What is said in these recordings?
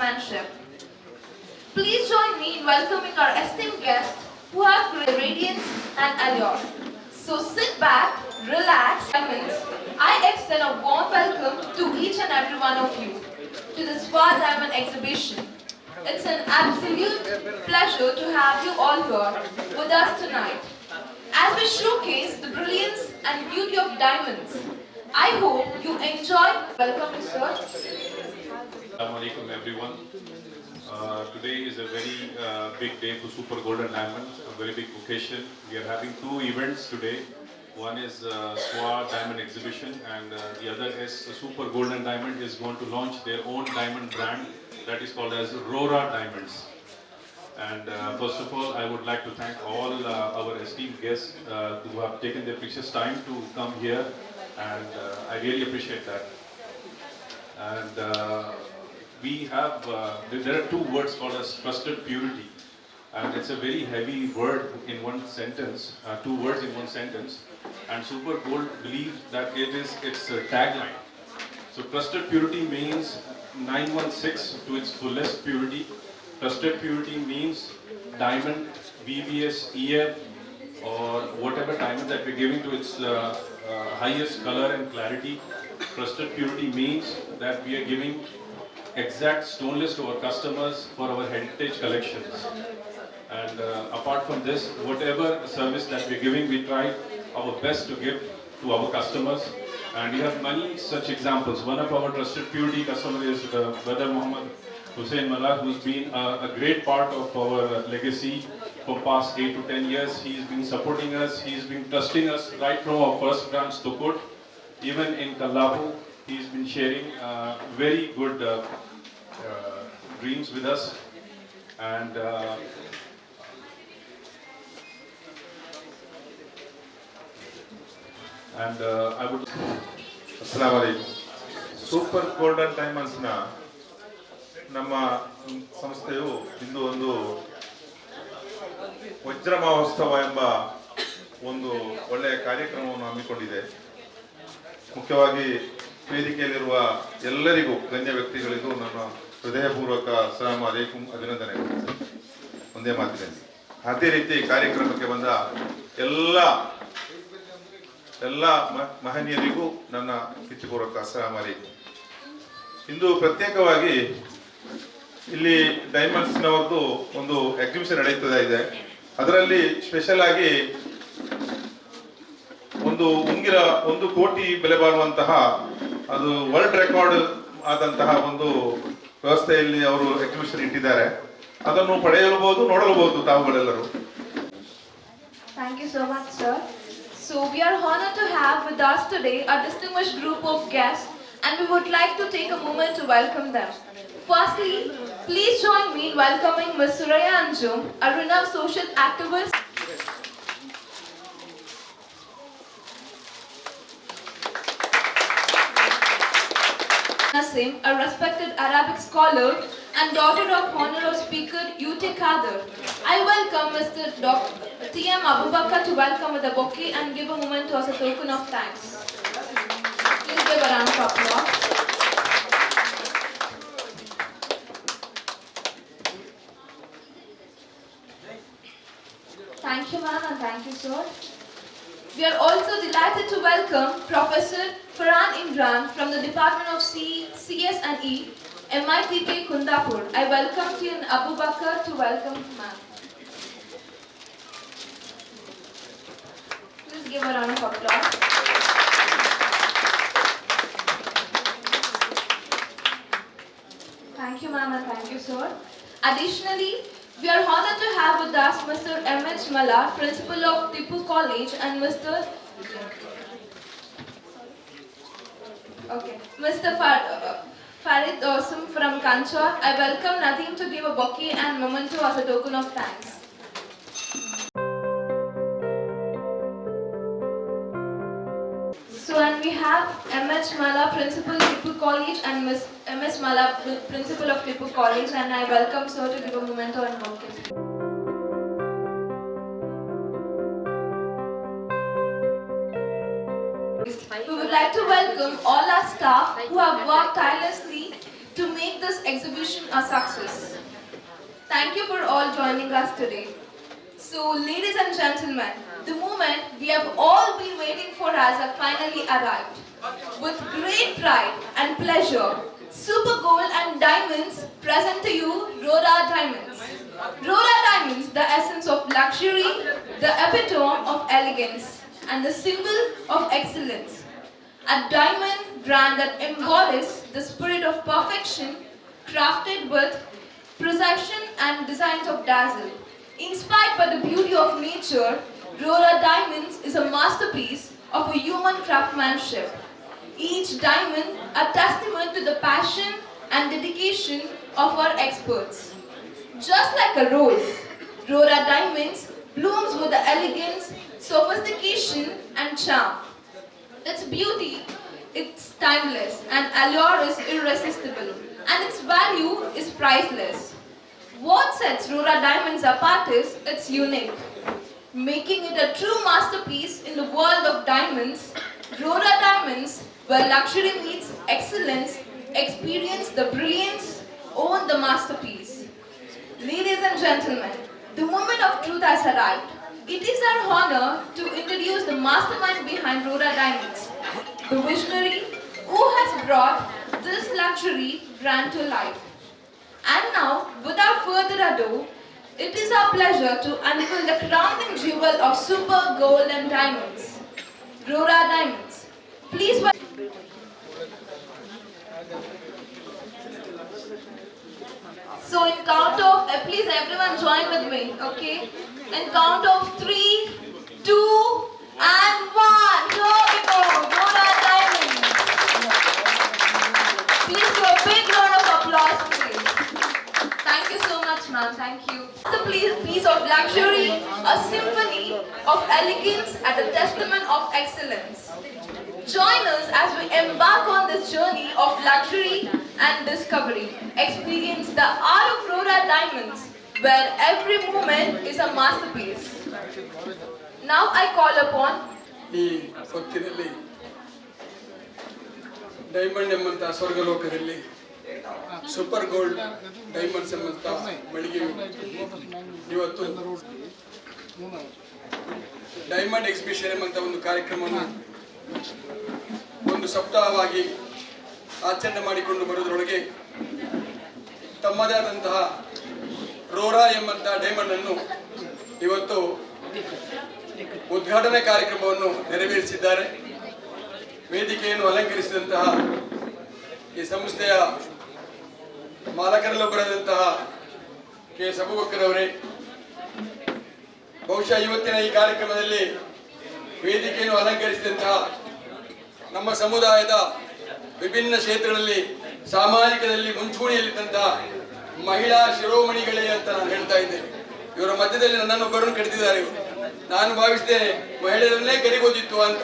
craftsmanship. Please join me in welcoming our esteemed guests who have great radiance and allure. So sit back, relax. I extend a warm welcome to each and every one of you to the Spa Diamond exhibition. It's an absolute pleasure to have you all here with us tonight as we showcase the brilliance and beauty of diamonds. I hope you enjoy. Welcome, sir. Assalamu alaikum everyone. Uh, today is a very uh, big day for Super Golden Diamond, a very big occasion. We are having two events today. One is uh, SWA Diamond Exhibition and uh, the other is Super Golden Diamond is going to launch their own diamond brand that is called as Rora Diamonds. And uh, first of all, I would like to thank all uh, our esteemed guests uh, who have taken their precious time to come here and I really appreciate that. And we have, uh, there- are two words called as trusted purity. And it's a very heavy word in one sentence, uh, two words in one sentence. And Super Gold believes that it is its uh, tagline. So trusted purity means 916 to its fullest purity. Trusted purity means diamond, VVS, EF, or whatever diamond that we're giving to its uh, uh, highest color and clarity. Trusted purity means that we are giving exact stoneless to our customers for our heritage collections. And uh, apart from this, whatever service that we're giving, we try our best to give to our customers. And we have many such examples. One of our trusted purity customer is uh, Brother Muhammad Hussein Mallah, who's been a, a great part of our legacy for past 8 to 10 years. He's been supporting us, he's been trusting us right from our first branch, Tukut. Even in Kallapu, he's been sharing uh, very good uh, uh, dreams with us. And uh, and uh, I would ಅಸ್ಸಲಾಮ್ super golden ಡೈಮಂಡ್ಸ್ನ ನಮ್ಮ ಸಂಸ್ಥೆಯು ಇಂದು ಒಂದು ವಜ್ರ ಮಹೋತ್ಸವ ಎಂಬ ಒಂದು ಒಳ್ಳೆಯ ಕಾರ್ಯಕ್ರಮವನ್ನು ಹಮ್ಮಿಕೊಂಡಿದೆ ಮುಖ್ಯವಾಗಿ ವೇದಿಕೆಯಲ್ಲಿರುವ ಎಲ್ಲರಿಗೂ ಗಣ್ಯ ವ್ಯಕ್ತಿಗಳಿಗೂ ನನ್ನ ಹೃದಯಪೂರ್ವಕ ಅಸ್ಸಲಾಂ ಅಲೈಕುಂ ಅಭಿನಂದನೆಗಳು ಒಂದೇ ಮಾತಿನಲ್ಲಿ. ಅದೇ ರೀತಿ ಕಾರ್ಯಕ್ರಮಕ್ಕೆ ಬಂದ ಎಲ್ಲ ಎಲ್ಲ ಮಹನೀಯರಿಗೂ ನನ್ನ ಕಿಚ್ಚುಪೂರ್ವಕ ಅಸ್ಸಲಾಂ ಅಲೈಕುಂ. ಇಂದು ಪ್ರತ್ಯೇಕವಾಗಿ ಇಲ್ಲಿ ಡೈಮಂಡ್ಸ್ನವ್ರದ್ದು ಒಂದು ಎಕ್ಸಿಬಿಷನ್ ನಡೀತದೆ ಇದೆ. ಅದರಲ್ಲಿ ಸ್ಪೆಷಲ್ ಆಗಿ ಒಂದು ಉಂಗಿರ, ಒಂದು ಕೋಟಿ ಬೆಲೆ ಬಾಳುವಂತಹ ಅದು ವರ್ಲ್ಡ್ ರೆಕಾರ್ಡ್ ಆದಂತಹ ಒಂದು ವ್ಯವಸ್ಥೆಯಲ್ಲಿ ಅವರು ಎಕ್ಸಿಬಿಷನ್ ಇಟ್ಟಿದ್ದಾರೆ. ಅದನ್ನು ಪಡೆಯಲಬಹುದು, ನೋಡಲಬಹುದು ತಾವುಗಳೆಲ್ಲರೂ. Thank you so much sir so we are honour to have with us today a distinguished group of guest and we would like to take a moment to welcome them firstly please join me welcoming miss Suraiya Anjum Aruna social activist A respected Arabic scholar and daughter of Honorable Speaker UT Kader. I welcome Mr. Dr. T.M. Abubakar to welcome with a bouquet and give a moment to us a token of thanks. Please give a round of applause. Thank you, ma'am, and thank you, sir. We are also delighted to welcome Professor Farhan Imran from the Department of C, CS and E, MITK Kundapur. I welcome you and Abu Bakr to welcome ma'am. Please give a round of applause. Thank you, ma'am, and thank you, sir. Additionally, we are honored to have with us Mr. M.H. Mala, Principal of Tipu College, and Mr. Okay, Mr. Far- uh, Farid Osum from Kanchar. I welcome Nadeem to give a bouquet and memento as a token of thanks. So, and we have M.H. Mala, Principal Tipu College, and Miss M.S. Mala, Principal of Tipu College, and I welcome sir to give a memento and bouquet. Staff who have worked tirelessly to make this exhibition a success. Thank you for all joining us today. So, ladies and gentlemen, the moment we have all been waiting for has finally arrived. With great pride and pleasure, Super Gold and Diamonds present to you Rora Diamonds. Rora Diamonds, the essence of luxury, the epitome of elegance, and the symbol of excellence. A diamond brand that embodies the spirit of perfection, crafted with precision and designs of dazzle. Inspired by the beauty of nature, Rora Diamonds is a masterpiece of a human craftsmanship. Each diamond a testament to the passion and dedication of our experts. Just like a rose, Rora Diamonds blooms with the elegance, sophistication and charm. Its beauty, it's timeless and allure is irresistible and its value is priceless. What sets Rora Diamonds apart is its unique. Making it a true masterpiece in the world of diamonds, Rora Diamonds, where luxury meets excellence, experience the brilliance, own the masterpiece. Ladies and gentlemen, the moment of truth has arrived. It is our honor to mastermind behind Rora Diamonds, the visionary who has brought this luxury brand to life. And now, without further ado, it is our pleasure to unveil the crowning jewel of super gold and diamonds, Rora Diamonds. Please welcome. So in count of, uh, please everyone join with me, okay? In count of three, two, and one. Here we go, Rora Diamonds. Please do a big round of applause, please. Thank you so much, ma'am. Thank you. Ple- piece of luxury, a symphony of elegance and a testament of excellence. Join us as we embark on this journey of luxury and discovery. Experience the art of Rora Diamonds, where every moment is a masterpiece. Now I call upon ಈ ಹೊತ್ತಿನಲ್ಲಿ diamond ಎಂಬಂತಹ ಸ್ವರ್ಗಲೋಕದಲ್ಲಿ super gold diamonds ಎಂಬಂತ ಮಳಿಗೆಯು ಇವತ್ತು diamond exhibition ಎಂಬಂತ ಒಂದು ಕಾರ್ಯಕ್ರಮವನ್ನು ಒಂದು ಸಪ್ತಾಹವಾಗಿ ಆಚರಣೆ ಮಾಡಿಕೊಂಡು ಬರುವುದರೊಳಗೆ ತಮ್ಮದೇ ಆದಂತಹ ರೋರಾ ಎಂಬಂತಹ ಡೈಮಂಡ್ ಅನ್ನು ಇವತ್ತು ಉದ್ಘಾಟನೆ ಕಾರ್ಯಕ್ರಮವನ್ನು ನೆರವೇರಿಸಿದ್ದಾರೆ. ವೇದಿಕೆಯನ್ನು ಅಲಂಕರಿಸಿದಂತಹ ಈ ಸಂಸ್ಥೆಯ ಮಾಲಕರಲ್ಲೊಬ್ಬರಾದಂತಹ ಕೆ. ಸಬುಬಕ್ಕರವರೇ ಬಹುಶಃ ಇವತ್ತಿನ ಈ ಕಾರ್ಯಕ್ರಮದಲ್ಲಿ ವೇದಿಕೆಯನ್ನು ಅಲಂಕರಿಸಿದಂತಹ ನಮ್ಮ ಸಮುದಾಯದ ವಿಭಿನ್ನ ಕ್ಷೇತ್ರಗಳಲ್ಲಿ, ಸಾಮಾಜಿಕದಲ್ಲಿ ಮುಂಚೂಣಿಯಲ್ಲಿದ್ದಂತಹ ಮಹಿಳಾ ಶಿರೋಮಣಿಗಳೇ ಅಂತ ನಾನು ಹೇಳ್ತಾ ಇದ್ದೇನೆ. ಇವರ ಮಧ್ಯದಲ್ಲಿ ನನ್ನನ್ನೊಬ್ಬರನ್ನು ಕರೆದಿದ್ದಾರೆ ಇವರು. ನಾನು ಭಾವಿಸಿದೆ ಮಹಿಳೆಯರನ್ನೇ ಕರಿಬೋದಿತ್ತು ಅಂತ.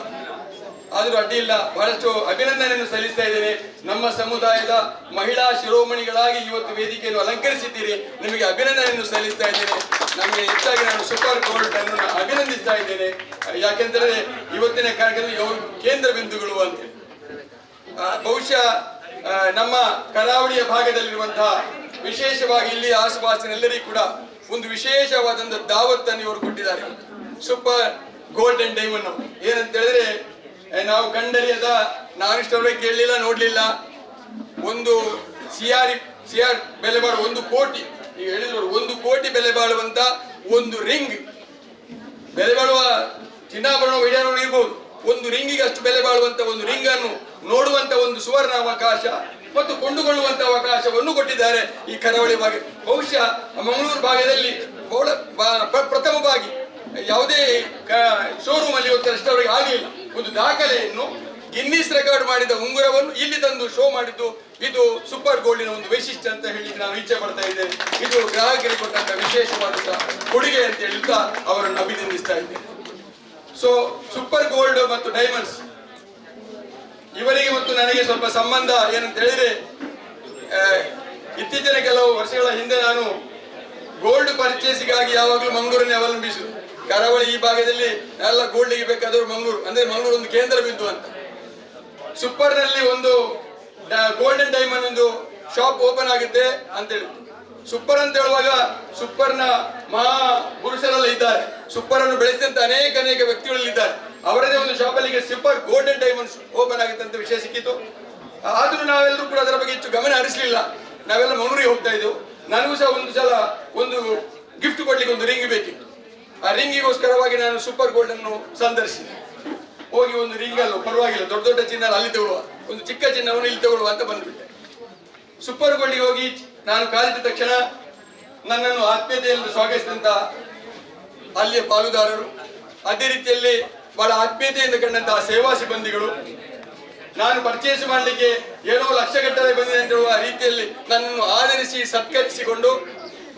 ಆದರೂ ಅಡ್ಡಿ ಇಲ್ಲ. ಬಹಳಷ್ಟು ಅಭಿನಂದನೆಯನ್ನು ಸಲ್ಲಿಸ್ತಾ ಇದ್ದೇನೆ. ನಮ್ಮ ಸಮುದಾಯದ ಮಹಿಳಾ ಶಿರೋಮಣಿಗಳಾಗಿ ಇವತ್ತು ವೇದಿಕೆಯನ್ನು ಅಲಂಕರಿಸಿದ್ದೀರಿ. ನಿಮಗೆ ಅಭಿನಂದನೆಯನ್ನು ಸಲ್ಲಿಸ್ತಾ ಇದ್ದೇನೆ. ನಮಗೆ ಹೆಚ್ಚಾಗಿ ನಾನು ಸೂಪರ್ ಗೋಲ್ಡ್ ಅನ್ನು ನಾನು ಅಭಿನಂದಿಸ್ತಾ ಇದ್ದೇನೆ. ಯಾಕೆಂದರೆ ಇವತ್ತಿನ ಕಾರ್ಯಕ್ರಮ ಯಾವ ಕೇಂದ್ರ ಬಿಂದುಗಳು ಅಂತ. ಬಹುಶಃ ನಮ್ಮ ಕರಾವಳಿಯ ಭಾಗದಲ್ಲಿರುವಂತಹ ವಿಶೇಷವಾಗಿ ಇಲ್ಲಿ ಆಸುಪಾಸಿನೆಲ್ಲರಿಗೂ ಕೂಡ ಒಂದು ವಿಶೇಷವಾದಂತಹ ದಾವತ್ತನ್ನು ಇವರು ಕೊಟ್ಟಿದ್ದಾರೆ. Super golden diamond. ಏನಂತ ಹೇಳಿದ್ರೆ ನಾವು ಕಂಡರಿಯದ ಇಷ್ಟವರೆಗೆ ಕೇಳಲಿಲ್ಲ, ನೋಡ್ಲಿಲ್ಲ. ಒಂದು ಸಿಆರ್ ಸಿಆರ್ ಬೆಲೆ ಬಾಳುವ ಒಂದು ಕೋಟಿ. ಈಗ ಹೇಳಿದ್ರು ಒಂದು ಕೋಟಿ ಬೆಲೆ ಬಾಳುವಂತ ಒಂದು ರಿಂಗ್. ಬೆಲೆ ಬಾಳುವ ಚಿನ್ನಾಭರಣ ವೈಢಾರಣ ಇರ್ಬೋದು. ಒಂದು ರಿಂಗಿಗೆ ಅಷ್ಟು ಬೆಲೆ ಬಾಳುವಂತ ಒಂದು ರಿಂಗ್ ಅನ್ನು ನೋಡುವಂತ ಒಂದು ಸುವರ್ಣ ಅವಕಾಶ ಮತ್ತು ಕೊಂಡುಕೊಳ್ಳುವಂತ ಅವಕಾಶವನ್ನು ಕೊಟ್ಟಿದ್ದಾರೆ ಈ ಕರಾವಳಿ ಭಾಗ. ಬಹುಶಃ ಮಂಗಳೂರು ಭಾಗದಲ್ಲಿ ಪ್ರಥಮವಾಗಿ ಯಾವುದೇ ಶೋರೂಮ್ ಅಲ್ಲಿ ಇವತ್ತು ಅಷ್ಟವರೆಗೆ ಆಗಲಿಲ್ಲ. ಒಂದು ದಾಖಲೆಯನ್ನು ಗಿನ್ನಿಸ್ ರೆಕಾರ್ಡ್ ಮಾಡಿದ ಉಂಗುರವನ್ನು ಇಲ್ಲಿ ತಂದು ಶೋ ಮಾಡಿದ್ದು, ಇದು ಸೂಪರ್ ಗೋಲ್ಡಿನ ಒಂದು ವೈಶಿಷ್ಟ್ಯ ಅಂತ ಹೇಳಿ ನಾನು ಇಚ್ಛೆ ಪಡ್ತಾ ಇದ್ದೇನೆ. ಇದು ಗ್ರಾಹಕರಿಗೆ ಕೊಟ್ಟಂತ ವಿಶೇಷವಾದಂತಹ ಕೊಡುಗೆ ಅಂತ ಹೇಳುತ್ತಾ ಅವರನ್ನು ಅಭಿನಂದಿಸ್ತಾ ಇದ್ದೇನೆ. ಸೊ ಸೂಪರ್ ಗೋಲ್ಡ್ ಮತ್ತು ಡೈಮಂಡ್ಸ್ ಇವರಿಗೆ ಮತ್ತು ನನಗೆ ಸ್ವಲ್ಪ ಸಂಬಂಧ ಏನಂತ ಹೇಳಿದ್ರೆ ಇತ್ತೀಚಿನ ಕೆಲವು ವರ್ಷಗಳ ಹಿಂದೆ ನಾನು ಗೋಲ್ಡ್ ಪರ್ಚೇಸಿಗಾಗಿ ಯಾವಾಗಲೂ ಮಂಗಳೂರನ್ನೇ ಅವಲಂಬಿಸುದು ಕರಾವಳಿ ಈ ಭಾಗದಲ್ಲಿ ಎಲ್ಲ ಗೋಲ್ಡಿಗೆ ಬೇಕಾದವರು ಮಂಗಳೂರು. ಅಂದ್ರೆ ಮಂಗಳೂರು ಒಂದು ಕೇಂದ್ರ ಬಿಂದು ಅಂತ. ಸೂಪರ್ನಲ್ಲಿ ಒಂದು ಗೋಲ್ಡನ್ ಡೈಮಂಡ್ ಒಂದು ಶಾಪ್ ಓಪನ್ ಆಗುತ್ತೆ ಅಂತ ಹೇಳಿ. ಸೂಪರ್ ಅಂತ ಹೇಳುವಾಗ ಸೂಪರ್ನ ಮಹಾ ಪುರುಷರೆಲ್ಲ ಇದ್ದಾರೆ. ಸೂಪರ್ ಅನ್ನು ಬೆಳೆಸಿದಂತ ಅನೇಕ ಅನೇಕ ವ್ಯಕ್ತಿಗಳಲ್ಲಿದ್ದಾರೆ ಅವರದೇ ಒಂದು ಶಾಪಲ್ಲಿ ಸೂಪರ್ ಗೋಲ್ಡನ್ ಡೈಮಂಡ್ ಓಪನ್ ಆಗುತ್ತೆ ಅಂತ ವಿಷಯ ಸಿಕ್ಕಿತು. ಆದರೂ ನಾವೆಲ್ಲರೂ ಕೂಡ ಅದರ ಬಗ್ಗೆ ಹೆಚ್ಚು ಗಮನ ಹರಿಸಲಿಲ್ಲ. ನಾವೆಲ್ಲ ಮಂಗಳೂರಿಗೆ ಹೋಗ್ತಾ ಇದ್ದೆವು. ನನಗೂ ಸಹ ಒಂದು ಸಲ ಒಂದು ಗಿಫ್ಟ್ ಕೊಡ್ಲಿಕ್ಕೆ ಒಂದು ರಿಂಗ್ ಬೇಕಿತ್ತು. ಆ ರಿಂಗಿಗೋಸ್ಕರವಾಗಿ ನಾನು ಸೂಪರ್ ಗೋಲ್ಡ್ ಅನ್ನು ಸಂದರ್ಶಿಸಿದೆ. ಹೋಗಿ ಒಂದು ರಿಂಗ್ ಅಲ್ಲ ಪರವಾಗಿಲ್ಲ, ದೊಡ್ಡ ದೊಡ್ಡ ಚಿನ್ನ ಅಲ್ಲಿ ತಗೊಳ್ಳುವ, ಒಂದು ಚಿಕ್ಕ ಚಿನ್ನವನ್ನು ಇಲ್ಲಿ ತಗೊಳ್ಳುವ ಅಂತ ಬಂದ್ಬಿಟ್ಟೆ. ಸೂಪರ್ ಗೋಲ್ಡ್ಗೆ ಹೋಗಿ ನಾನು ಕಾಲಿದ ತಕ್ಷಣ ನನ್ನನ್ನು ಆತ್ಮೀಯತೆಯಲ್ಲಿ ಸ್ವಾಗತಿಸಿದಂತ ಅಲ್ಲಿಯ ಪಾಲುದಾರರು, ಅದೇ ರೀತಿಯಲ್ಲಿ ಬಹಳ ಆತ್ಮೀಯತೆಯಿಂದ ಕಂಡಂತಹ ಸೇವಾ ಸಿಬ್ಬಂದಿಗಳು ನಾನು ಪರ್ಚೇಸ್ ಮಾಡಲಿಕ್ಕೆ ಏನೋ ಲಕ್ಷಗಟ್ಟಲೆ ಬಂದಿದೆ ಅಂತ ಹೇಳುವ ರೀತಿಯಲ್ಲಿ ನನ್ನನ್ನು ಆಧರಿಸಿ ಸತ್ಕರಿಸಿಕೊಂಡು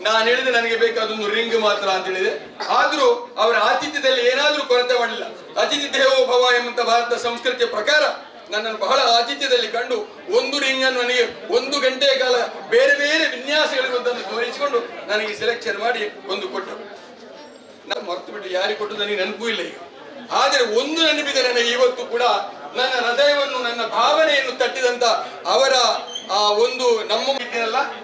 ನಾನು ಹೇಳಿದೆ ನನಗೆ ಬೇಕಾದೊಂದು ರಿಂಗ್ ಮಾತ್ರ ಅಂತ ಹೇಳಿದೆ. ಆದ್ರೂ ಅವರ ಆತಿಥ್ಯದಲ್ಲಿ ಏನಾದ್ರೂ ಕೊರತೆ ಮಾಡಲಿಲ್ಲ ಅತಿಥಿ ದೇವೋ ಭವ ಎಂಬಂತ ಭಾರತ ಸಂಸ್ಕೃತಿಯ ಪ್ರಕಾರ ನನ್ನನ್ನು ಬಹಳ ಆತಿಥ್ಯದಲ್ಲಿ ಕಂಡು ಒಂದು ರಿಂಗ್ ಅನ್ನು ನನಗೆ ಒಂದು ಗಂಟೆಯ ಕಾಲ ಬೇರೆ ಬೇರೆ ವಿನ್ಯಾಸಗಳಿರುವುದನ್ನು ತೋರಿಸಿಕೊಂಡು ನನಗೆ ಸೆಲೆಕ್ಷನ್ ಮಾಡಿ ಒಂದು ಕೊಟ್ಟರು. ನಾನು ಮರ್ತು ಬಿಟ್ಟು ಯಾರಿಗೆ ಕೊಟ್ಟು ನನಗೆ ನೆನಪು ಇಲ್ಲ ಈಗ. ಆದರೆ ಒಂದು ನೆನಪಿದೆ ನನಗೆ ಇವತ್ತು ಕೂಡ ನನ್ನ ಹೃದಯವನ್ನು ನನ್ನ ಭಾವನೆಯನ್ನು ತಟ್ಟಿದಂತ ಅವರ ಆ ಒಂದು ನಮ್ಮ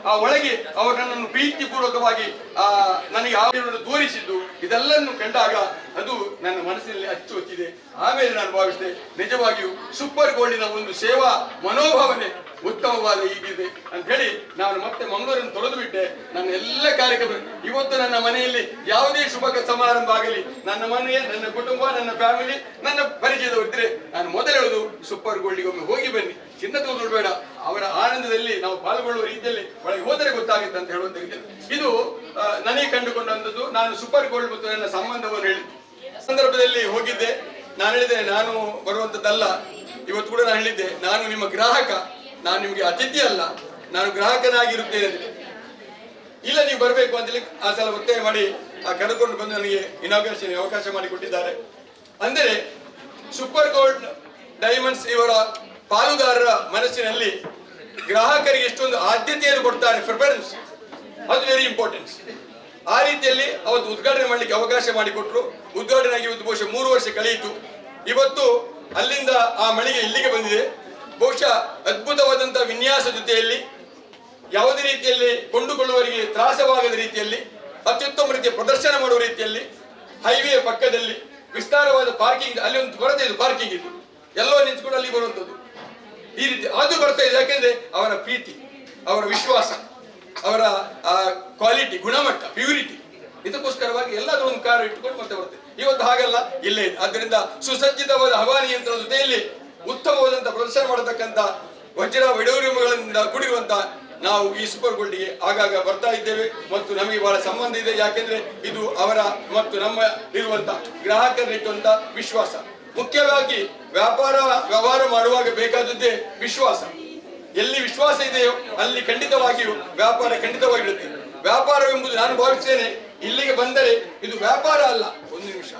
ಆ ಒಳಗೆ ಅವರು ನನ್ನನ್ನು ಪ್ರೀತಿಪೂರ್ವಕವಾಗಿ, ಆ, ನನಗೆ ಆವನ್ನು ತೋರಿಸಿದ್ದು, ಇದೆಲ್ಲನ್ನು ಕಂಡಾಗ ಅದು ನನ್ನ ಮನಸ್ಸಿನಲ್ಲಿ ಅಚ್ಚು ಹೊತ್ತಿದೆ ಆಮೇಲೆ ನಾನು ಭಾವಿಸಿದೆ, ನಿಜವಾಗಿಯೂ ಸೂಪರ್ ಗೋಲ್ಡಿನ ಒಂದು ಸೇವಾ ಮನೋಭಾವನೆ ಉತ್ತಮವಾದ ಈಗಿದೆ ಅಂತ ಹೇಳಿ ನಾನು ಮತ್ತೆ ಮಂಗಳೂರನ್ನು ತೊಳೆದು ಬಿಟ್ಟೆ ನನ್ನ ಎಲ್ಲ ಕಾರ್ಯಕ್ರಮ, ಇವತ್ತು ನನ್ನ ಮನೆಯಲ್ಲಿ ಯಾವುದೇ ಶುಭ ಸಮಾರಂಭ ಆಗಲಿ, ನನ್ನ ಮನೆಯ, ನನ್ನ ಕುಟುಂಬ, ನನ್ನ ಫ್ಯಾಮಿಲಿ, ನನ್ನ ಪರಿಚಯದವರಿದ್ರೆ ನಾನು ಮೊದಲು ಹೇಳುದು, ಸೂಪರ್ ಗೋಲ್ಡಿಗೆ ಒಮ್ಮೆ ಹೋಗಿ ಬನ್ನಿ. ಚಿನ್ನ ತೊಗೊಂಡು ಅವರ ಆನಂದದಲ್ಲಿ ನಾವು ಪಾಲ್ಗೊಳ್ಳುವ ರೀತಿಯಲ್ಲಿ ಒಳಗೆ ಹೋದರೆ ಗೊತ್ತಾಗುತ್ತೆ ಅಂತ ಹೇಳುವಂತ ಇದು ನನಗೆ ಕಂಡುಕೊಂಡಂಥದ್ದು, ನಾನು ಸೂಪರ್ ಗೋಲ್ಡ್ ಮತ್ತು ನನ್ನ ಸಂಬಂಧವನ್ನು ಹೇಳಿದ್ದು. ಸಂದರ್ಭದಲ್ಲಿ ಹೋಗಿದ್ದೆ. ನಾನು ಹೇಳಿದೆ, ನಾನು ಬರುವಂತದ್ದಲ್ಲ ಇವತ್ತು ಕೂಡ ನಾನು ಹೇಳಿದ್ದೆ, ನಾನು ನಿಮ್ಮ ಗ್ರಾಹಕ, ನಾನು ನಿಮಗೆ ಅತಿಥಿ ಅಲ್ಲ, ನಾನು ಗ್ರಾಹಕನಾಗಿರುತ್ತೇನೆ ಅಂತ. ಇಲ್ಲ, ನೀವು ಬರಬೇಕು ಅಂತೇಳಿ ಆ ಸಲ ಒತ್ತಾಯ ಮಾಡಿ, ಆ ಕರೆದುಕೊಂಡು ಬಂದು ನನಗೆ ಇನಾಗ್ರೇಷನ್ ಅವಕಾಶ ಮಾಡಿ ಕೊಟ್ಟಿದ್ದಾರೆ ಅಂದರೆ, ಸೂಪರ್ ಗೋಲ್ಡ್ ಡೈಮಂಡ್ಸ್ ಇವರ ಪಾಲುದಾರರ ಮನಸ್ಸಿನಲ್ಲಿ ಗ್ರಾಹಕರಿಗೆ ಎಷ್ಟೊಂದು ಆದ್ಯತೆಯನ್ನು ಕೊಡ್ತಾರೆ ಪ್ರಿಫರೆನ್ಸ್ ಅದು ವೆರಿ ಇಂಪಾರ್ಟೆನ್ಸ್ ಆ ರೀತಿಯಲ್ಲಿ ಅವತ್ತು ಉದ್ಘಾಟನೆ ಮಾಡಲಿಕ್ಕೆ ಅವಕಾಶ ಮಾಡಿಕೊಟ್ರು. ಉದ್ಘಾಟನೆ ಆಗಿ ಇವತ್ತು ಬಹುಶಃ ಮೂರು ವರ್ಷ ಕಳೆಯಿತು ಇವತ್ತು ಅಲ್ಲಿಂದ ಆ ಮಳಿಗೆ ಇಲ್ಲಿಗೆ ಬಂದಿದೆ. ಬಹುಶಃ ಅದ್ಭುತವಾದಂತಹ ವಿನ್ಯಾಸ ಜೊತೆಯಲ್ಲಿ ಯಾವುದೇ ರೀತಿಯಲ್ಲಿ ಕೊಂಡುಕೊಳ್ಳುವವರಿಗೆ ತ್ರಾಸವಾಗದ ರೀತಿಯಲ್ಲಿ, ಅತ್ಯುತ್ತಮ ರೀತಿಯ ಪ್ರದರ್ಶನ ಮಾಡುವ ರೀತಿಯಲ್ಲಿ ಹೈವೇ ಪಕ್ಕದಲ್ಲಿ ವಿಸ್ತಾರವಾದ ಪಾರ್ಕಿಂಗ್ ಅಲ್ಲಿ ಒಂದು ಕೊರತೆ ಇದು ಪಾರ್ಕಿಂಗ್ ಇದು. ಎಲ್ಲೋ ನಿಂತ್ಕೊಂಡು ಅಲ್ಲಿ ಬರುವಂಥದ್ದು. ಈ ರೀತಿ ಅದು ಬರ್ತಾ ಇದೆ ಯಾಕೆಂದ್ರೆ ಅವರ ಪ್ರೀತಿ, ಅವರ ವಿಶ್ವಾಸ, ಅವರ ಕ್ವಾಲಿಟಿ ಗುಣಮಟ್ಟ ಪ್ಯೂರಿಟಿ ಇದಕ್ಕೋಸ್ಕರವಾಗಿ ಎಲ್ಲಾದ್ರೂ ಒಂದು ಕಾರ್ ಇಟ್ಟುಕೊಂಡು ಮತ್ತೆ ಬರುತ್ತೆ ಇವತ್ತು ಹಾಗಲ್ಲ, ಇಲ್ಲೇ ಇದೆ ಆದ್ದರಿಂದ ಸುಸಜ್ಜಿತವಾದ ಹವಾನಿ ಯಂತ್ರದ ಜೊತೆಯಲ್ಲಿ ಉತ್ತಮವಾದಂತಹ ಪ್ರದರ್ಶನ ಮಾಡತಕ್ಕಂಥ ವಜ್ರ ವೈಡೂರ್ಯಗಳಿಂದ ಕೂಡಿರುವಂತಹ ನಾವು ಈ ಸೂಪರ್ ಗೋಲ್ಡ್ಗೆ ಆಗಾಗ ಬರ್ತಾ ಇದ್ದೇವೆ. ಮತ್ತು ನಮಗೆ ಬಹಳ ಸಂಬಂಧ ಇದೆ. ಯಾಕೆಂದ್ರೆ ಇದು ಅವರ ಮತ್ತು ನಮ್ಮ ಇರುವಂತ ಗ್ರಾಹಕರಿಟ್ಟಂತ ವಿಶ್ವಾಸ. ಮುಖ್ಯವಾಗಿ ವ್ಯಾಪಾರ, ವ್ಯವಹಾರ ಮಾಡುವಾಗ ಬೇಕಾದದ್ದೇ ವಿಶ್ವಾಸ. ಎಲ್ಲಿ ವಿಶ್ವಾಸ ಇದೆಯೋ ಅಲ್ಲಿ ಖಂಡಿತವಾಗಿಯೂ ವ್ಯಾಪಾರ ಖಂಡಿತವಾಗಿರುತ್ತೆ. ವ್ಯಾಪಾರವೆಂಬುದು ನಾನು ಭಾವಿಸ್ತೇನೆ, ಇಲ್ಲಿಗೆ ಬಂದರೆ ಇದು ವ್ಯಾಪಾರ ಅಲ್ಲ. ಒಂದು ನಿಮಿಷ.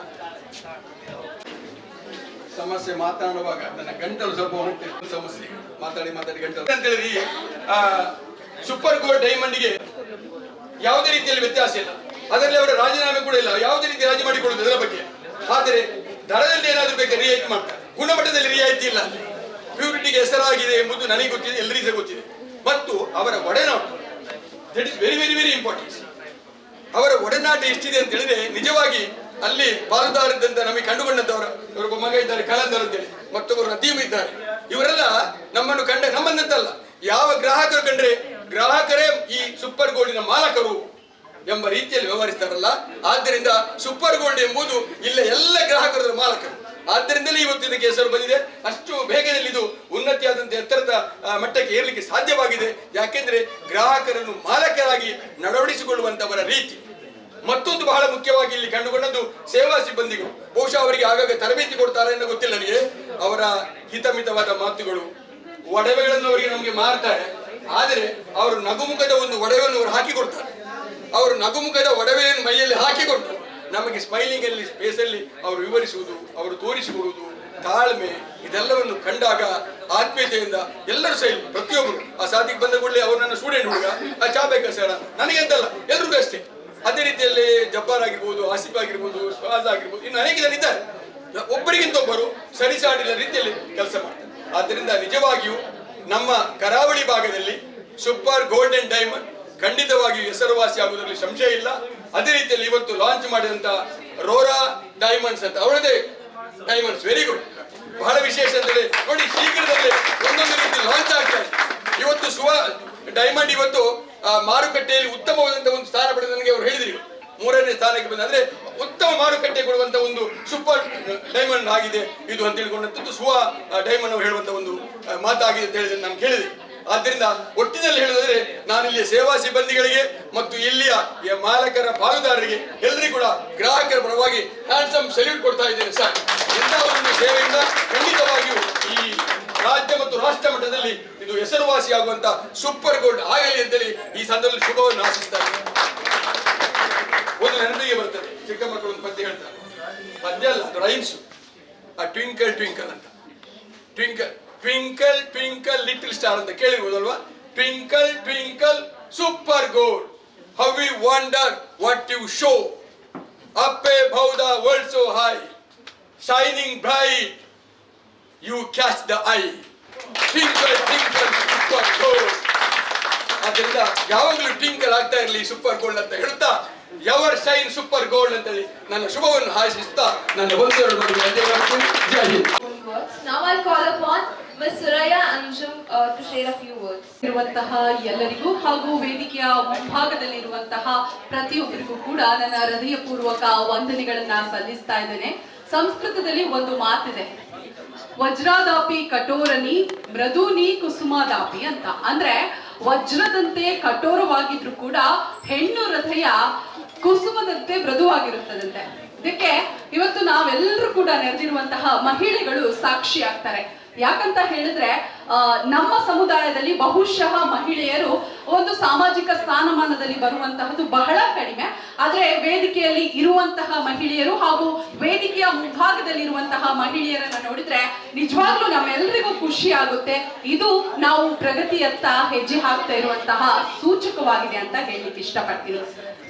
ಸಮಸ್ಯೆ ಮಾತನಾಡುವಾಗ ನನ್ನ ಗಂಟಲು ಸ್ವಲ್ಪ ಹೊಂಟಿತ್ತು ಸಮಸ್ಯೆ. ಮಾತಾಡಿ ಮಾತಾಡಿ ಗಂಟಲು. ಅಂತ ಆ ಸೂಪರ್ ಗೋಲ್ಡ್ ಡೈಮಂಡ್ಗೆ ಯಾವುದೇ ರೀತಿಯಲ್ಲಿ ವ್ಯತ್ಯಾಸ ಇಲ್ಲ. ಅದರಲ್ಲಿ ಅವರ ರಾಜೀನಾಮೆ ಕೂಡ ಇಲ್ಲ. ಯಾವುದೇ ರೀತಿ ರಾಜಿ ಮಾಡಿಕೊಳ್ಳುವುದು ಅದರ ಬಗ್ಗೆ. ಆದರೆ ದರದಲ್ಲಿ ಏನಾದರೂ ಬೇಕು ರಿಯಾಯಿತಿ ಮಾಡ್ತಾರೆ. ಗುಣಮಟ್ಟದಲ್ಲಿ ರಿಯಾಯಿತಿ ಇಲ್ಲ. ಪ್ಯೂರಿಟಿಗೆ ಹೆಸರಾಗಿದೆ ಎಂಬುದು ನನಗೆ ಗೊತ್ತಿದೆ ಎಲ್ಲರಿಗೂ ಗೊತ್ತಿದೆ. ಮತ್ತು ಅವರ ಒಡೆನಾಟ that is very very very important ಅವರ ಒಡೆನಾಟ ಎಷ್ಟಿದೆ ಅಂತ ಹೇಳಿದ್ರೆ, ನಿಜವಾಗಿ ಅಲ್ಲಿ ಪಾಲುದಾರದಂತ ನಮಗೆ ಕಂಡುಕೊಂಡಂತವರು ಇವರೊಬ್ಬ ಮಗ ಇದ್ದಾರೆ ಕಲಂದರ್ ಅಂತೇಳಿ. ಮತ್ತೊಬ್ಬರು ನದೀಮ್ ಇದ್ದಾರೆ. ಇವರೆಲ್ಲ ನಮ್ಮನ್ನು ಕಂಡ ನಮ್ಮನ್ನಂತಲ್ಲ, ಯಾವ ಗ್ರಾಹಕರು ಕಂಡ್ರೆ, ಗ್ರಾಹಕರೇ ಈ ಸೂಪರ್ ಗೋಲ್ಡಿನ ಮಾಲಕರು. ಎಂಬ ರೀತಿಯಲ್ಲಿ ವ್ಯವಹರಿಸ್ತಾರಲ್ಲ? ಆದ್ದರಿಂದ ಸೂಪರ್ ಗೋಲ್ಡ್ ಎಂಬುದು ಇಲ್ಲ ಎಲ್ಲ ಗ್ರಾಹಕರ ಮಾಲಕರು ಆದ್ದರಿಂದಲೇ ಇವತ್ತು ಇದಕ್ಕೆ ಹೆಸರು ಬಂದಿದೆ. ಅಷ್ಟು ಬೇಗದಲ್ಲಿ ಇದು ಉನ್ನತಿಯಾದಂತ ಎತ್ತರದ ಮಟ್ಟಕ್ಕೆ ಏರ್ಲಿಕ್ಕೆ ಸಾಧ್ಯವಾಗಿದೆ. ಯಾಕೆಂದ್ರೆ ಗ್ರಾಹಕರನ್ನು ಮಾಲಕರಾಗಿ ನಡವಡಿಸಿಕೊಳ್ಳುವಂತವರ ರೀತಿ. ಮತ್ತೊಂದು ಬಹಳ ಮುಖ್ಯವಾಗಿ ಇಲ್ಲಿ ಕಂಡುಕೊಂಡದ್ದು ಸೇವಾ ಸಿಬ್ಬಂದಿಗಳು. ಬಹುಶಃ ಅವರಿಗೆ ಆಗಾಗ ತರಬೇತಿ ಕೊಡ್ತಾರೆ ಎಂದು ಗೊತ್ತಿಲ್ಲ ನನಗೆ. ಅವರ ಹಿತಮಿತವಾದ ಮಾತುಗಳು, ಒಡವೆಗಳನ್ನು ಅವರಿಗೆ ನಮಗೆ ಮಾರ್ತಾರೆ. ಆದರೆ ಅವರು ನಗುಮುಖದ ಒಂದು ಒಡವೆಯನ್ನು ಅವರು ಹಾಕಿಕೊಡ್ತಾರೆ. ಅವರು ನಗುಮುಖದ ಒಡವೆಯನ್ನು ಮೈಯಲ್ಲಿ ಹಾಕಿಕೊಂಡು ನಮಗೆ ಸ್ಮೈಲಿಂಗ್ ಅಲ್ಲಿ ಸ್ಪೇಸ್ ಅಲ್ಲಿ ಅವರು ವಿವರಿಸುವುದು, ಅವರು ತೋರಿಸಿಕೊಡುವುದು, ತಾಳ್ಮೆ ಇದೆಲ್ಲವನ್ನು ಕಂಡಾಗ ಆತ್ಮೀಯತೆಯಿಂದ ಎಲ್ಲರೂ ಸಹ ಪ್ರತಿಯೊಬ್ಬರು, ಆ ಸಾಧಿಗೆ ಬಂದ ಕೂಡಲೇ ಅವರು ನನ್ನ ಸ್ಟೂಡೆಂಟ್ ಹುಡುಗ, ಆ ಚಾ ಬೇಕಾ ಸರ್ ನನಗೆ ಅಂತಲ್ಲ ಎಲ್ರಿಗೂ ಅಷ್ಟೇ. ಅದೇ ರೀತಿಯಲ್ಲಿ ಜಬ್ಬಾರ್ ಆಗಿರ್ಬೋದು, ಆಸಿಫ್ ಆಗಿರ್ಬೋದು, ಸ್ವಾಜ್ ಆಗಿರ್ಬೋದು, ಇನ್ನು ಅನೇಕ ಜನ ಇದ್ದಾರೆ. ಒಬ್ಬರಿಗಿಂತ ಒಬ್ಬರು ಸರಿಸಾಡಿದ ರೀತಿಯಲ್ಲಿ ಕೆಲಸ ಮಾಡ್ತಾರೆ. ಆದ್ದರಿಂದ ನಿಜವಾಗಿಯೂ ನಮ್ಮ ಕರಾವಳಿ ಭಾಗದಲ್ಲಿ ಸೂಪರ್ ಗೋಲ್ಡನ್ ಡೈಮಂಡ್ ಖಂಡಿತವಾಗಿಯೂ ಹೆಸರುವಾಸಿ ಆಗುವುದರಲ್ಲಿ ಸಂಶಯ ಇಲ್ಲ. ಅದೇ ರೀತಿಯಲ್ಲಿ ಇವತ್ತು ಲಾಂಚ್ ಮಾಡಿದಂತ ರೋರಾ ಡೈಮಂಡ್ಸ್ ಅಂತ. ಅವರದೇ ಡೈಮಂಡ್ಸ್ ವೆರಿ ಗುಡ್ ಬಹಳ ವಿಶೇಷ ಅಂದರೆ ನೋಡಿ, ಶೀಘ್ರದಲ್ಲೇ ಒಂದೊಂದು ರೀತಿ ಲಾಂಚ್ ಆಗ್ತಾ ಇವತ್ತು ಸುವ ಡೈಮಂಡ್ ಇವತ್ತು ಮಾರುಕಟ್ಟೆಯಲ್ಲಿ ಉತ್ತಮವಾದಂತಹ ಒಂದು ಸ್ಥಾನ ಪಡೆದ ನನಗೆ ಅವರು ಹೇಳಿದ್ರು. ಮೂರನೇ ಸ್ಥಾನಕ್ಕೆ ಬಂದ. ಅಂದ್ರೆ ಉತ್ತಮ ಮಾರುಕಟ್ಟೆ ಕೊಡುವಂತ ಒಂದು ಸೂಪರ್ ಡೈಮಂಡ್ ಆಗಿದೆ. ಇದು ಅಂತ ತಿಳ್ಕೊಂಡಂತದ್ದು ಸುವ ಡೈಮಂಡ್ ಅವರು ಹೇಳುವಂತ ಒಂದು ಮಾತಾಗಿದೆ ಅಂತ ಹೇಳಿದ್ರೆ ನಾನು ಕೇಳಿದೆ. ಆದ್ದರಿಂದ ಒಟ್ಟಿನಲ್ಲಿ ಹೇಳಿದ್ರೆ ನಾನು ಇಲ್ಲಿ ಸೇವಾ ಸಿಬ್ಬಂದಿಗಳಿಗೆ ಮತ್ತು ಇಲ್ಲಿಯ ಮಾಲಕರ ಪಾಲುದಾರರಿಗೆ ಎಲ್ಲರಿಗೂ ಕೂಡ ಗ್ರಾಹಕರ ಪರವಾಗಿ ಹ್ಯಾಂಡ್ಸಮ್ ಸಲ್ಯೂಟ್ ಕೊಡ್ತಾ ಇದ್ದೇನೆ ಸರ್ ಇಂತಹ ಒಂದು ಸೇವೆಯಿಂದ ಖಂಡಿತವಾಗಿಯೂ ಈ ರಾಜ್ಯ ಮತ್ತು ರಾಷ್ಟ್ರ ಮಟ್ಟದಲ್ಲಿ ಇದು ಹೆಸರುವಾಸಿಯಾಗುವಂತ ಸೂಪರ್ ಗೋಲ್ಡ್ ಆಗಲಿ ಅಂತೇಳಿ ಈ ಸಂದರ್ಭದಲ್ಲಿ ಶುಭವನ್ನು ಆಶಿಸ್ತಾರೆ ಒಂದು ನೆನಪಿಗೆ ಬರ್ತದೆ, ಚಿಕ್ಕ ಮಕ್ಕಳು ಒಂದು ಪದ್ಯ ಹೇಳ್ತಾರೆ. ಪದ್ಯ ಅಲ್ಲ, ಅದು ರೈಮ್ಸ್ ಆ ಟ್ವಿಂಕಲ್ ಟ್ವಿಂಕಲ್ ಅಂತ. Twinkle twinkle twinkle little star ಅಂತ ಕೇಳಿರ್ಬೋದಲ್ವಾ? Twinkle twinkle super gold how we wonder what you show up above the world so high shining bright you catch the eye twinkle twinkle super gold ಅದರಿಂದ ಯಾವಾಗಲೂ twinkle ಆಗ್ತಾ ಇರಲಿ super gold ಅಂತ ಹೇಳ್ತಾ your shine super gold ಅಂತೇಳಿ ನನ್ನ ಶುಭವನ್ನು ಹಾರಿಸುತ್ತಾ, ನನ್ನ ಅಲ್ಲಿಗೆ ಮಾಡ್ತೀನಿ. ಜೈ Hind. Now I'll call upon Uh, to share a few ಇರುವಂತಹ ಎಲ್ಲರಿಗೂ ಹಾಗೂ ವೇದಿಕೆಯ ಮುಂಭಾಗದಲ್ಲಿರುವಂತಹ ಪ್ರತಿಯೊಬ್ಬರಿಗೂ ಕೂಡ ನನ್ನ ಹೃದಯಪೂರ್ವಕ ವಂದನೆಗಳನ್ನ ಸಲ್ಲಿಸ್ತಾ ಇದ್ದೇನೆ. ಸಂಸ್ಕೃತದಲ್ಲಿ ಒಂದು ಮಾತಿದೆ. ವಜ್ರಾದಾಪಿ ಕಠೋರನಿ ಮೃದುನಿ ಕುಸುಮಾದಾಪಿ ಅಂತ. ಅಂದ್ರೆ ವಜ್ರದಂತೆ ಕಠೋರವಾಗಿದ್ರು ಕೂಡ ಹೆಣ್ಣು ಹೃದಯ ಕುಸುಮದಂತೆ ಮೃದುವಾಗಿರುತ್ತದಂತೆ. ಇದಕ್ಕೆ ಇವತ್ತು ನಾವೆಲ್ಲರೂ ಕೂಡ ನೆರೆದಿರುವಂತಹ ಮಹಿಳೆಗಳು ಸಾಕ್ಷಿ ಆಗ್ತಾರೆ ಯಾಕಂತ ಹೇಳಿದ್ರೆ ನಮ್ಮ ಸಮುದಾಯದಲ್ಲಿ ಬಹುಶಃ ಮಹಿಳೆಯರು ಒಂದು ಸಾಮಾಜಿಕ ಸ್ಥಾನಮಾನದಲ್ಲಿ ಬರುವಂತಹದ್ದು ಬಹಳ ಕಡಿಮೆ. ಆದ್ರೆ ವೇದಿಕೆಯಲ್ಲಿ ಇರುವಂತಹ ಮಹಿಳೆಯರು ಹಾಗೂ ವೇದಿಕೆಯ ಮುಂಭಾಗದಲ್ಲಿ ಇರುವಂತಹ ಮಹಿಳೆಯರನ್ನ ನೋಡಿದ್ರೆ ನಿಜವಾಗ್ಲೂ ನಮ್ಮೆಲ್ಲರಿಗೂ ಖುಷಿ ಆಗುತ್ತೆ. ಇದು ನಾವು ಪ್ರಗತಿಯತ್ತ ಹೆಜ್ಜೆ ಹಾಕ್ತಾ ಇರುವಂತಹ ಸೂಚಕವಾಗಿದೆ ಅಂತ ಹೇಳಲಿಕ್ಕೆ ಇಷ್ಟಪಡ್ತೀನಿ.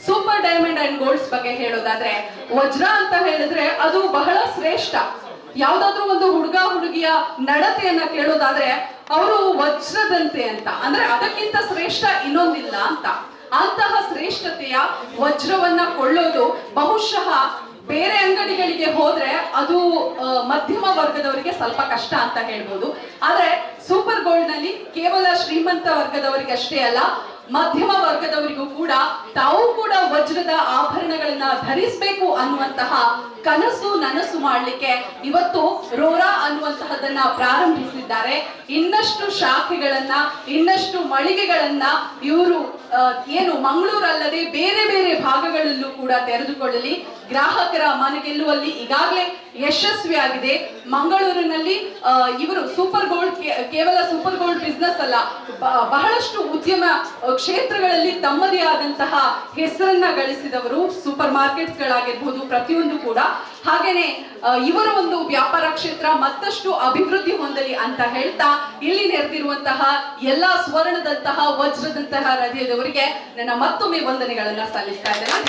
ಸೂಪರ್ ಡೈಮಂಡ್ ಅಂಡ್ ಗೋಲ್ಡ್ಸ್ ಬಗ್ಗೆ ಹೇಳೋದಾದ್ರೆ, ವಜ್ರ ಅಂತ ಹೇಳಿದ್ರೆ ಅದು ಬಹಳ ಶ್ರೇಷ್ಠ. ಯಾವ್ದಾದ್ರು ಒಂದು ಹುಡುಗ ಹುಡುಗಿಯ ನಡತೆಯನ್ನ ಕೇಳೋದಾದ್ರೆ ಅವರು ವಜ್ರದಂತೆ ಅಂತ. ಅಂದ್ರೆ ಅದಕ್ಕಿಂತ ಶ್ರೇಷ್ಠ ಇನ್ನೊಂದಿಲ್ಲ ಅಂತ. ಅಂತಹ ಶ್ರೇಷ್ಠತೆಯ ವಜ್ರವನ್ನ ಕೊಳ್ಳೋದು ಬಹುಶಃ ಬೇರೆ ಅಂಗಡಿಗಳಿಗೆ ಹೋದ್ರೆ ಅದು ಮಧ್ಯಮ ವರ್ಗದವರಿಗೆ ಸ್ವಲ್ಪ ಕಷ್ಟ ಅಂತ ಹೇಳ್ಬೋದು. ಆದ್ರೆ ಸೂಪರ್ ಗೋಲ್ಡ್ನಲ್ಲಿ ಕೇವಲ ಶ್ರೀಮಂತ ವರ್ಗದವರಿಗೆ ಅಷ್ಟೇ ಅಲ್ಲ ಮಧ್ಯಮ ವರ್ಗದವರಿಗೂ ಕೂಡ ತಾವು ಕೂಡ ವಜ್ರದ ಆಭರಣಗಳನ್ನ ಧರಿಸಬೇಕು ಅನ್ನುವಂತಹ ಕನಸು ನನಸು ಮಾಡ್ಲಿಕ್ಕೆ ಇವತ್ತು ರೋರಾ ಅನ್ನುವಂತಹದನ್ನ ಪ್ರಾರಂಭಿಸಿದ್ದಾರೆ. ಇನ್ನಷ್ಟು ಶಾಖೆಗಳನ್ನ, ಇನ್ನಷ್ಟು ಮಳಿಗೆಗಳನ್ನ ಇವರು ಏನು ಮಂಗಳೂರಲ್ಲದೆ ಬೇರೆ ಬೇರೆ ಭಾಗಗಳಲ್ಲೂ ಕೂಡ ತೆರೆದುಕೊಳ್ಳಲಿ. ಗ್ರಾಹಕರ ಮನಗೆಲ್ಲುವಲ್ಲಿ ಈಗಾಗಲೇ ಯಶಸ್ವಿಯಾಗಿದೆ. ಮಂಗಳೂರಿನಲ್ಲಿ ಇವರು ಸೂಪರ್ ಗೋಲ್ಡ್ ಕೇವಲ ಸೂಪರ್ ಗೋಲ್ಡ್ ಬಿಸ್ನೆಸ್ ಅಲ್ಲ ಬಹಳಷ್ಟು ಉದ್ಯಮ ಕ್ಷೇತ್ರಗಳಲ್ಲಿ ತಮ್ಮದೇ ಆದಂತಹ ಹೆಸರನ್ನ ಗಳಿಸಿದವರು ಸೂಪರ್ ಮಾರ್ಕೆಟ್ಸ್ ಗಳಾಗಿರ್ಬೋದು ಪ್ರತಿಯೊಂದು ಕೂಡ. ಹಾಗೇನೆ ಇವರ ಒಂದು ವ್ಯಾಪಾರ ಕ್ಷೇತ್ರ, ಮತ್ತಷ್ಟು ಅಭಿವೃದ್ಧಿ ಹೊಂದಲಿ ಅಂತ ಹೇಳ್ತಾ, ಇಲ್ಲಿ ನೆರೆದಿರುವಂತಹ ಎಲ್ಲಾ ಸ್ವರ್ಣದಂತಹ, ವಜ್ರದಂತಹ ಹೃದಯದವರಿಗೆ ನನ್ನ ಮತ್ತೊಮ್ಮೆ ವಂದನೆಗಳನ್ನ ಸಲ್ಲಿಸ್ತಾ ಇದ್ದೇನೆ.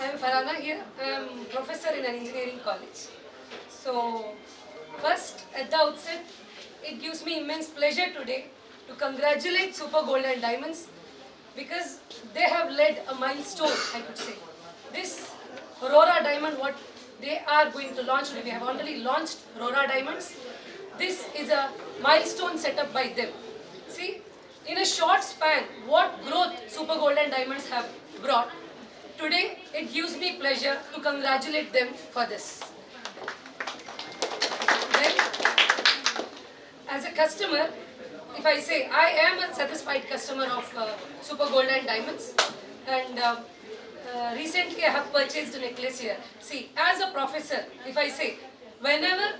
I am Farana here. I am professor in an engineering college. So, first, at the outset, it gives me immense pleasure today to congratulate Super Gold and Diamonds because they have led a milestone, I could say. This Aurora Diamond, what they are going to launch today, we have already launched Aurora Diamonds. This is a milestone set up by them. See, in a short span, what growth Super Gold and Diamonds have brought. Today, it gives me pleasure to congratulate them for this. Then, as a customer, if I say I am a satisfied customer of uh, Super Gold and Diamonds, and uh, uh, recently I have purchased a necklace here. See, as a professor, if I say, whenever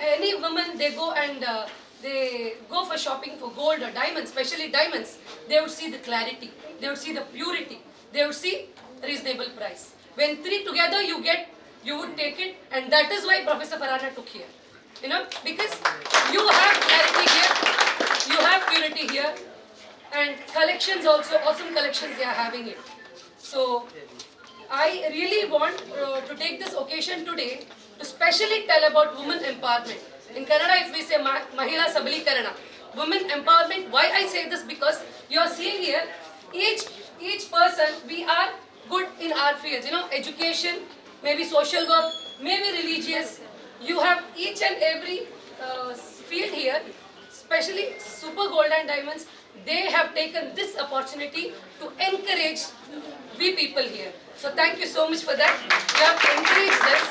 any woman they go and uh, they go for shopping for gold or diamonds, especially diamonds, they would see the clarity, they would see the purity, they would see reasonable price. When three together you get, you would take it, and that is why Professor Farana took here. You know, because you have clarity here, you have purity here, and collections also, awesome collections they are having it. So I really want uh, to take this occasion today to specially tell about women empowerment. In Kannada, if we say Ma- Mahila Sabalikarana, women empowerment. Why I say this because you are seeing here, each each person we are good in our fields. You know, education, maybe social work, maybe religious. You have each and every uh, field here, especially Super Gold and Diamonds. They have taken this opportunity to encourage we people here. So thank you so much for that. You have encouraged us.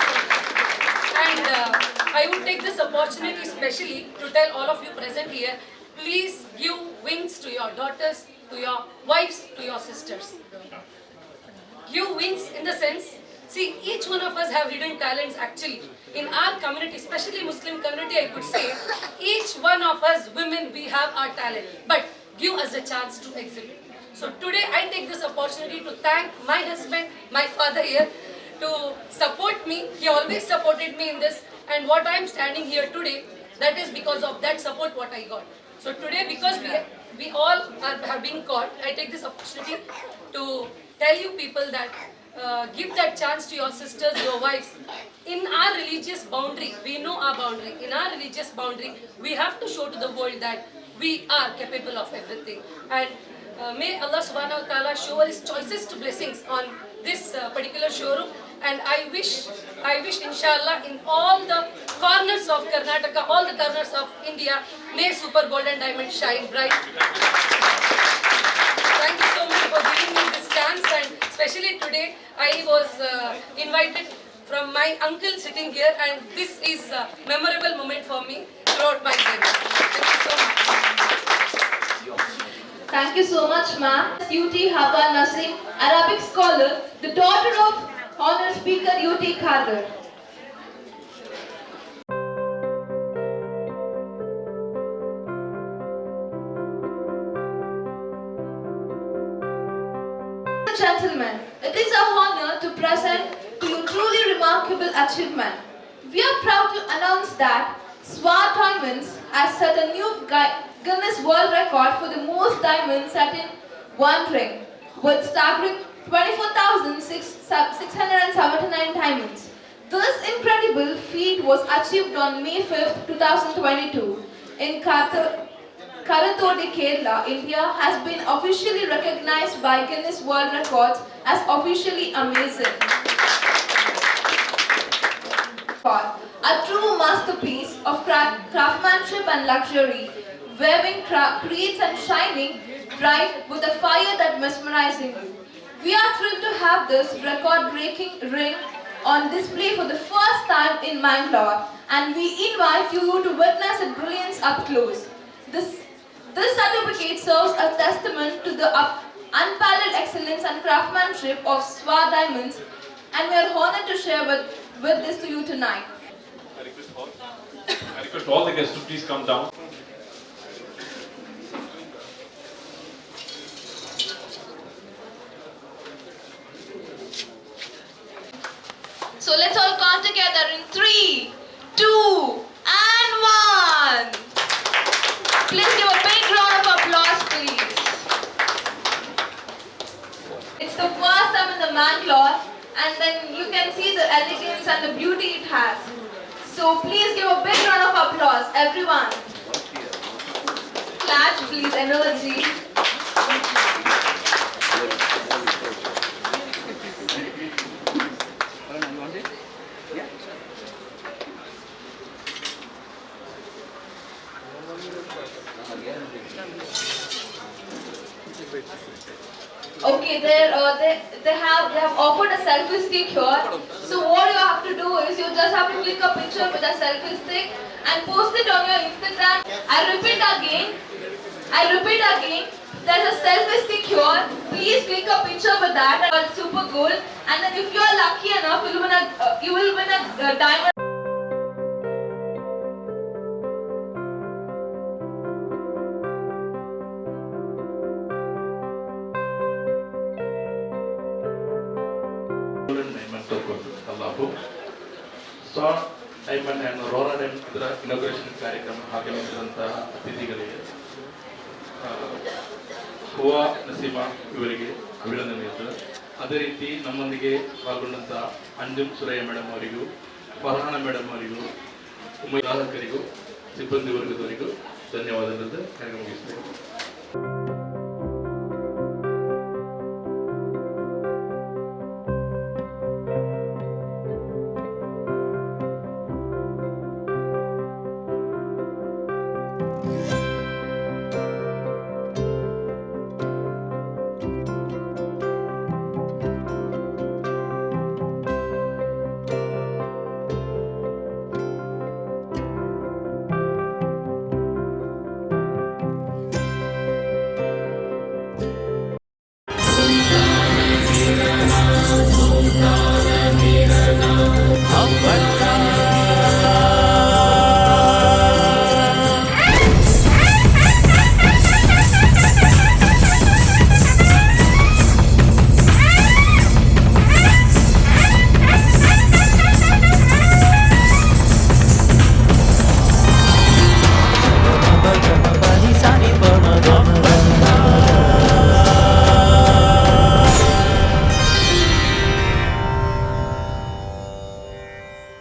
And uh, I would take this opportunity especially to tell all of you present here, please give wings to your daughters, to your wives, to your sisters. Give wings in the sense, see each one of us have hidden talents actually. In our community, especially Muslim community, I could say, each one of us women, we have our talent. But give us a chance to exhibit. So today I take this opportunity to thank my husband, my father here, to support me. He always supported me in this. And what I am standing here today, that is because of that support what I got. So today, because we we all are have been called, I take this opportunity to tell you people that uh, give that chance to your sisters, your wives. In our religious boundary, we know our boundary. In our religious boundary, we have to show to the world that we are capable of everything. And uh, may Allah subhanahu wa ta'ala shower his choicest blessings on this uh, particular showroom. And I wish, I wish inshallah in all the corners of Karnataka, all the corners of India, may Super Gold and Diamond shine bright. Thank you so much for giving me this chance and especially today I was uh, invited from my uncle sitting here and this is a memorable moment for me throughout my journey. Thank you so much. Thank you so much, ma'am. UT Hawa Nasim, Arabic scholar, the daughter of Honor Speaker UT Khader. Achievement. We are proud to announce that Swat Diamonds has set a new Guinness World Record for the most diamonds set in one ring, with staggering 24,679 diamonds. This incredible feat was achieved on May 5th, 2022 in Kathar. Karatodi, Kerala, India has been officially recognized by Guinness World Records as officially amazing. A true masterpiece of cra- craftsmanship and luxury, weaving creates and shining bright with a fire that mesmerizing you. We are thrilled to have this record-breaking ring on display for the first time in Mangalore, and we invite you to witness its brilliance up close. This this certificate serves as testament to the unparalleled excellence and craftsmanship of Swa Diamonds, and we are honored to share with, with this to you tonight. I request all, I request all the guests to please come down. So let's all count together in three, two, and one. Please give a big round of applause, please. It's the first time in the Mangalore, and then you can see the elegance and the beauty it has. So please give a big round of applause, everyone. Clap, please, energy. Okay, they uh, they they have they have offered a selfie stick here. So what you have to do is you just have to click a picture with a selfie stick and post it on your Instagram. I repeat again. I repeat again. There's a selfie stick here. Please click a picture with that. It's super cool. And then if you are lucky enough, you'll win a uh, you will win a uh, diamond. ಸಾ diamond and diamond ಇದರ inauguration ಕಾರ್ಯಕ್ರಮ ಆಗಮಿಸಿದಂತಹ ಅತಿಥಿಗಳಿಗೆ ಹೂವಾ ನಸೀಮಾ ಇವರಿಗೆ ಅಭಿನಂದನೆ ಇರ್ತದೆ ಅದೇ ರೀತಿ ನಮ್ಮೊಂದಿಗೆ ಪಾಲ್ಗೊಂಡಂಥ ಅಂಜುಮ್ ಸುರಯ್ಯ ಮೇಡಮ್ ಅವರಿಗೂ ಫರ್ಹಾನ ಮೇಡಮ್ ಅವರಿಗೂ ಗ್ರಾಹಕರಿಗೂ ಸಿಬ್ಬಂದಿ ವರ್ಗದವರಿಗೂ ಧನ್ಯವಾದಗಳಿಂದ ಕಾರ್ಯಕ್ರಮ ಮುಗಿಸ್ತೇನೆ.